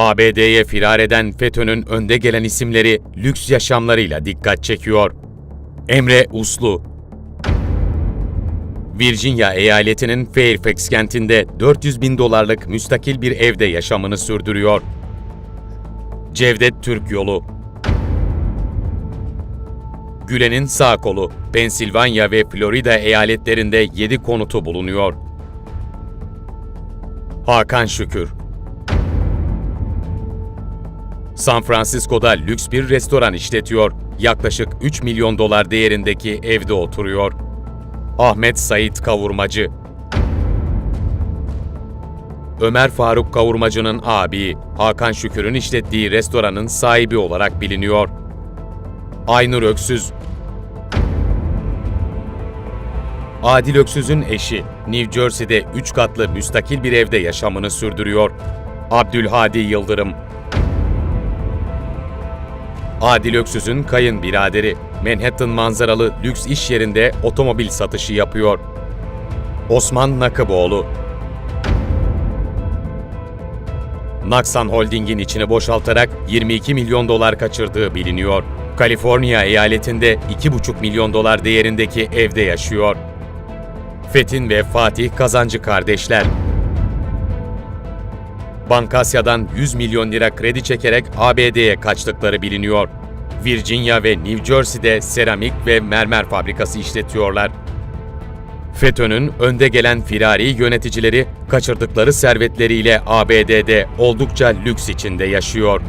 ABD'ye firar eden FETÖ'nün önde gelen isimleri lüks yaşamlarıyla dikkat çekiyor. Emre Uslu Virginia eyaletinin Fairfax kentinde 400 bin dolarlık müstakil bir evde yaşamını sürdürüyor. Cevdet Türk Yolu Gülen'in sağ kolu, Pensilvanya ve Florida eyaletlerinde 7 konutu bulunuyor. Hakan Şükür San Francisco'da lüks bir restoran işletiyor. Yaklaşık 3 milyon dolar değerindeki evde oturuyor. Ahmet Sait Kavurmacı Ömer Faruk Kavurmacı'nın abi, Hakan Şükür'ün işlettiği restoranın sahibi olarak biliniyor. Aynur Öksüz Adil Öksüz'ün eşi, New Jersey'de 3 katlı müstakil bir evde yaşamını sürdürüyor. Abdülhadi Yıldırım Adil Öksüz'ün kayınbiraderi, Manhattan manzaralı lüks iş yerinde otomobil satışı yapıyor. Osman Nakıboğlu Naksan Holding'in içini boşaltarak 22 milyon dolar kaçırdığı biliniyor. Kaliforniya eyaletinde 2,5 milyon dolar değerindeki evde yaşıyor. Fetin ve Fatih Kazancı kardeşler. Bankasya'dan 100 milyon lira kredi çekerek ABD'ye kaçtıkları biliniyor. Virginia ve New Jersey'de seramik ve mermer fabrikası işletiyorlar. FETÖ'nün önde gelen firari yöneticileri kaçırdıkları servetleriyle ABD'de oldukça lüks içinde yaşıyor.